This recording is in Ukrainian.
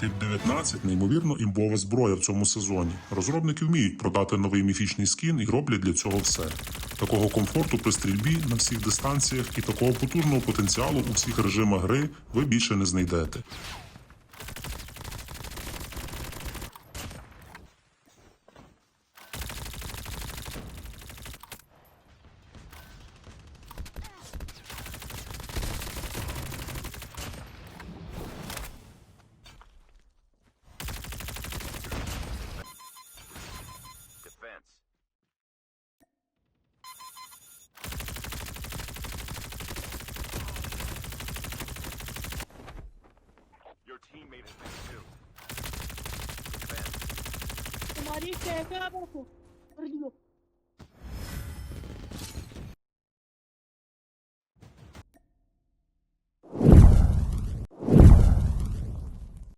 Тип 19 неймовірно імбова зброя в цьому сезоні. Розробники вміють продати новий міфічний скін і роблять для цього все. Такого комфорту при стрільбі на всіх дистанціях і такого потужного потенціалу у всіх режимах гри ви більше не знайдете. Defense. तुम्हारी कैसा बापू कर दियो